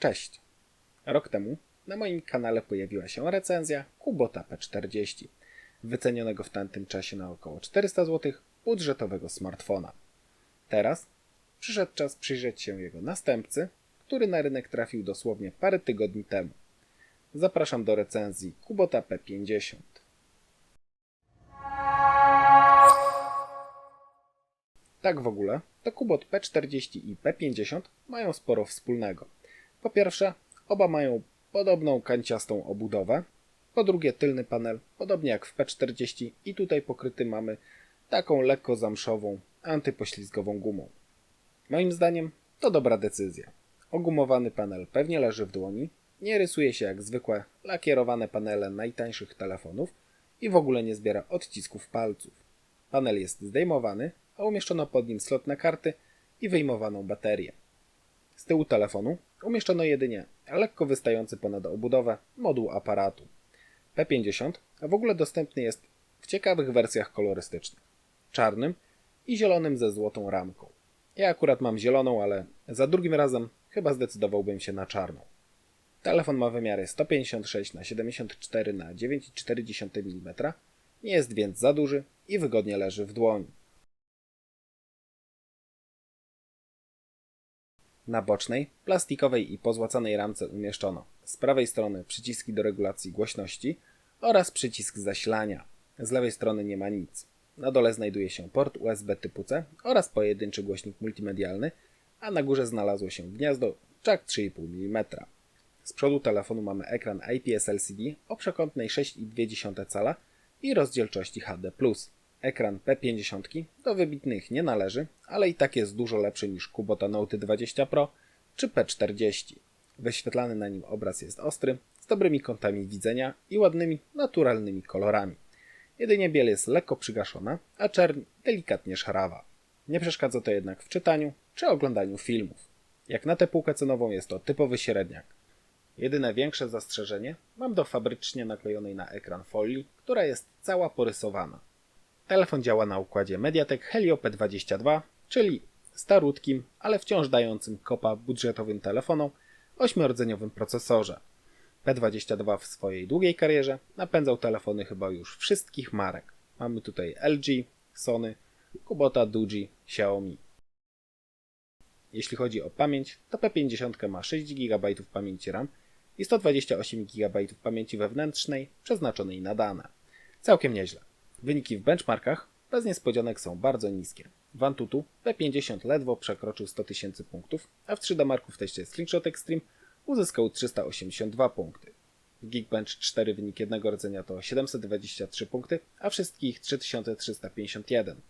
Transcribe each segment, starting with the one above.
Cześć! Rok temu na moim kanale pojawiła się recenzja Kubota P40, wycenionego w tamtym czasie na około 400 zł budżetowego smartfona. Teraz przyszedł czas przyjrzeć się jego następcy, który na rynek trafił dosłownie parę tygodni temu. Zapraszam do recenzji Kubota P50. Tak w ogóle, to Kubot P40 i P50 mają sporo wspólnego. Po pierwsze, oba mają podobną kanciastą obudowę. Po drugie, tylny panel, podobnie jak w P40 i tutaj pokryty mamy taką lekko zamszową, antypoślizgową gumą. Moim zdaniem to dobra decyzja. Ogumowany panel pewnie leży w dłoni, nie rysuje się jak zwykłe lakierowane panele najtańszych telefonów i w ogóle nie zbiera odcisków palców. Panel jest zdejmowany, a umieszczono pod nim slot na karty i wyjmowaną baterię. Z tyłu telefonu umieszczono jedynie lekko wystający ponad obudowę moduł aparatu. P50 w ogóle dostępny jest w ciekawych wersjach kolorystycznych. Czarnym i zielonym ze złotą ramką. Ja akurat mam zieloną, ale za drugim razem chyba zdecydowałbym się na czarną. Telefon ma wymiary 156 na 74 na 9,4 mm, nie jest więc za duży i wygodnie leży w dłoni. Na bocznej, plastikowej i pozłacanej ramce umieszczono z prawej strony przyciski do regulacji głośności oraz przycisk zasilania. Z lewej strony nie ma nic. Na dole znajduje się port USB typu C oraz pojedynczy głośnik multimedialny, a na górze znalazło się gniazdo jack 3,5 mm. Z przodu telefonu mamy ekran IPS LCD o przekątnej 6,2 cala i rozdzielczości HD+. Ekran P50 do wybitnych nie należy, ale i tak jest dużo lepszy niż Kubota Note 20 Pro czy P40. Wyświetlany na nim obraz jest ostry, z dobrymi kątami widzenia i ładnymi, naturalnymi kolorami. Jedynie biel jest lekko przygaszona, a czerń delikatnie szarawa. Nie przeszkadza to jednak w czytaniu czy oglądaniu filmów. Jak na tę półkę cenową jest to typowy średniak. Jedyne większe zastrzeżenie mam do fabrycznie naklejonej na ekran folii, która jest cała porysowana. Telefon działa na układzie Mediatek Helio P22, czyli starutkim, ale wciąż dającym kopa budżetowym telefonom, ośmiordzeniowym procesorze. P22 w swojej długiej karierze napędzał telefony chyba już wszystkich marek. Mamy tutaj LG, Sony, Kubota, Duji, Xiaomi. Jeśli chodzi o pamięć, to P50 ma 6 GB pamięci RAM i 128 GB pamięci wewnętrznej przeznaczonej na dane. Całkiem nieźle. Wyniki w benchmarkach bez niespodzianek są bardzo niskie. W Antutu P50 ledwo przekroczył 100 tysięcy punktów, a w 3D Marku w teście Slingshot Extreme uzyskał 382 punkty. W Geekbench 4 wynik jednego rdzenia to 723 punkty, a wszystkich 3351.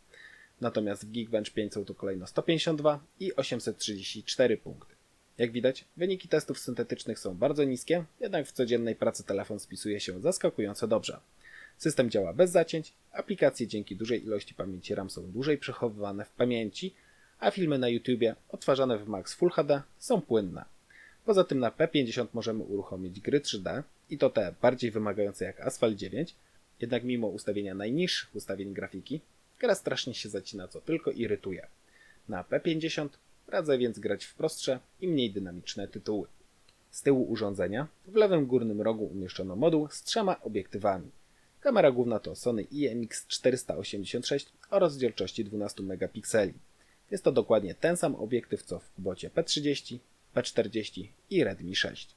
Natomiast w Geekbench 5 są to kolejno 152 i 834 punkty. Jak widać, wyniki testów syntetycznych są bardzo niskie, jednak w codziennej pracy telefon spisuje się zaskakująco dobrze. System działa bez zacięć, aplikacje dzięki dużej ilości pamięci RAM są dłużej przechowywane w pamięci, a filmy na YouTube odtwarzane w Max Full HD są płynne. Poza tym na P50 możemy uruchomić gry 3D i to te bardziej wymagające jak Asphalt 9, jednak mimo ustawienia najniższych ustawień grafiki, gra strasznie się zacina, co tylko irytuje. Na P50 radzę więc grać w prostsze i mniej dynamiczne tytuły. Z tyłu urządzenia w lewym górnym rogu umieszczono moduł z trzema obiektywami. Kamera główna to Sony IMX486 o rozdzielczości 12 megapikseli. Jest to dokładnie ten sam obiektyw co w Kubocie P30, P40 i Redmi 6.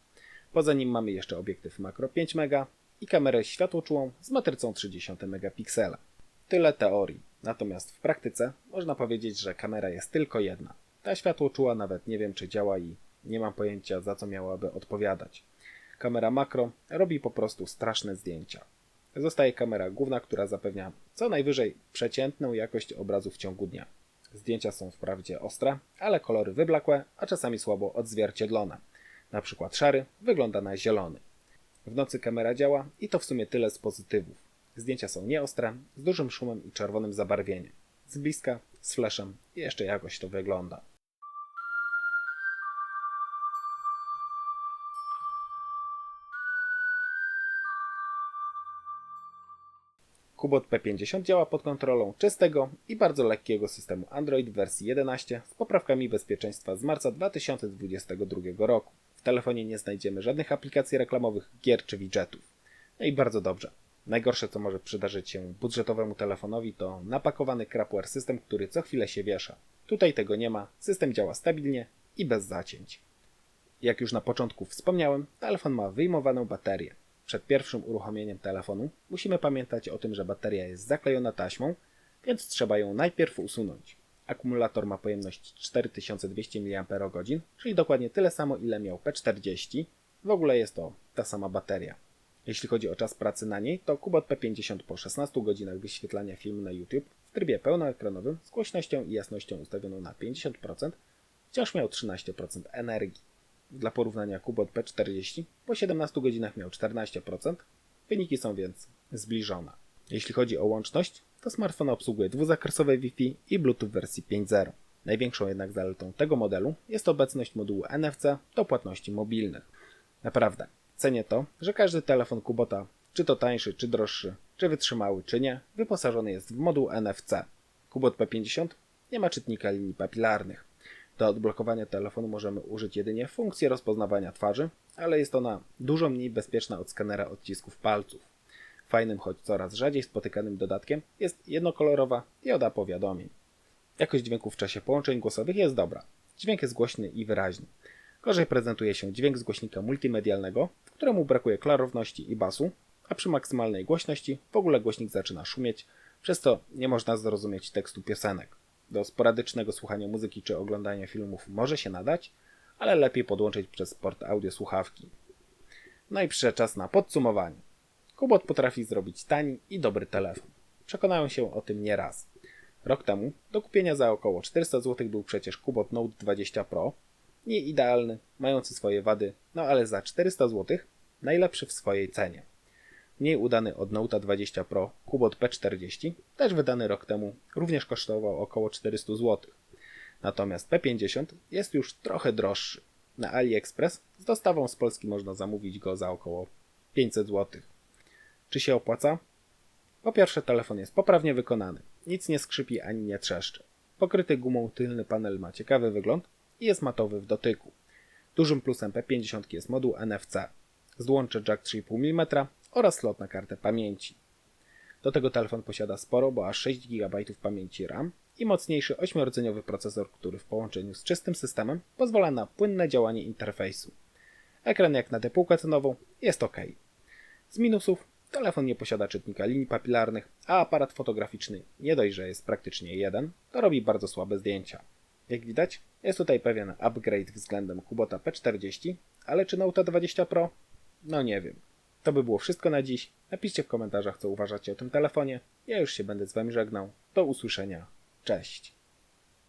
Poza nim mamy jeszcze obiektyw makro 5 mega i kamerę światłoczułą z matrycą 30 megapiksela. Tyle teorii. Natomiast w praktyce można powiedzieć, że kamera jest tylko jedna. Ta światłoczuła nawet nie wiem czy działa i nie mam pojęcia za co miałaby odpowiadać. Kamera makro robi po prostu straszne zdjęcia. Zostaje kamera główna, która zapewnia co najwyżej przeciętną jakość obrazu w ciągu dnia. Zdjęcia są wprawdzie ostre, ale kolory wyblakłe, a czasami słabo odzwierciedlone. Na przykład szary wygląda na zielony. W nocy kamera działa i to w sumie tyle z pozytywów. Zdjęcia są nieostre, z dużym szumem i czerwonym zabarwieniem. Z bliska, z flashem i jeszcze jakoś to wygląda. Kubot P50 działa pod kontrolą czystego i bardzo lekkiego systemu Android w wersji 11 z poprawkami bezpieczeństwa z marca 2022 roku. telefonie nie znajdziemy żadnych aplikacji reklamowych, gier czy widgetów. No i bardzo dobrze. Najgorsze, co może przydarzyć się budżetowemu telefonowi, to napakowany crapware system, który co chwilę się wiesza. Tutaj tego nie ma, system działa stabilnie i bez zacięć. Jak już na początku wspomniałem, telefon ma wyjmowaną baterię. Przed pierwszym uruchomieniem telefonu musimy pamiętać o tym, że bateria jest zaklejona taśmą, więc trzeba ją najpierw usunąć. Akumulator ma pojemność 4200 mAh, czyli dokładnie tyle samo, ile miał P40. W ogóle jest to ta sama bateria. Jeśli chodzi o czas pracy na niej, to Kubot P50 po 16 godzinach wyświetlania filmu na YouTube w trybie pełnoekranowym z głośnością i jasnością ustawioną na 50% wciąż miał 13% energii. Dla porównania Kubot P40 po 17 godzinach miał 14%, wyniki są więc zbliżone. Jeśli chodzi o łączność, to smartfon obsługuje dwuzakresowe Wi-Fi i Bluetooth wersji 5.0. Największą jednak zaletą tego modelu jest obecność modułu NFC do płatności mobilnych. Naprawdę, cenię to, że każdy telefon Kubota, czy to tańszy, czy droższy, czy wytrzymały, czy nie, wyposażony jest w moduł NFC. Kubot P50 nie ma czytnika linii papilarnych. Do odblokowania telefonu możemy użyć jedynie funkcji rozpoznawania twarzy, ale jest ona dużo mniej bezpieczna od skanera odcisków palców. Fajnym, choć coraz rzadziej spotykanym dodatkiem jest jednokolorowa dioda powiadomień. Jakość dźwięku w czasie połączeń głosowych jest dobra. Dźwięk jest głośny i wyraźny. Gorzej prezentuje się dźwięk z głośnika multimedialnego, któremu brakuje klarowności i basu, a przy maksymalnej głośności w ogóle głośnik zaczyna szumieć, przez co nie można zrozumieć tekstu piosenek. Do sporadycznego słuchania muzyki czy oglądania filmów może się nadać, ale lepiej podłączyć przez port audio słuchawki. No i przyszedł czas na podsumowanie. Kubot potrafi zrobić tani i dobry telefon. Przekonałem się o tym nieraz. Rok temu do kupienia za około 400 zł był przecież Kubot Note 20 Pro. Nie idealny, mający swoje wady, no ale za 400 zł najlepszy w swojej cenie. Mniej udany od Note 20 Pro Kubot P40, też wydany rok temu, również kosztował około 400 zł. Natomiast P50 jest już trochę droższy. Na AliExpress z dostawą z Polski można zamówić go za około 500 zł. Czy się opłaca? Po pierwsze, telefon jest poprawnie wykonany. Nic nie skrzypi ani nie trzeszczy. Pokryty gumą tylny panel ma ciekawy wygląd i jest matowy w dotyku. Dużym plusem P50 jest moduł NFC. Złącze jack 3,5 mm oraz slot na kartę pamięci. Do tego telefon posiada sporo, bo aż 6 GB pamięci RAM i mocniejszy 8-rdzeniowy procesor, który w połączeniu z czystym systemem pozwala na płynne działanie interfejsu. Ekran jak na tę półkę cenową jest ok. Z minusów telefon nie posiada czytnika linii papilarnych, a aparat fotograficzny nie dość, że jest praktycznie jeden, to robi bardzo słabe zdjęcia. Jak widać, jest tutaj pewien upgrade względem Kubota P40, ale czy Note 20 Pro? No nie wiem. To by było wszystko na dziś. Napiszcie w komentarzach, co uważacie o tym telefonie. Ja już się będę z Wami żegnał. Do usłyszenia. Cześć.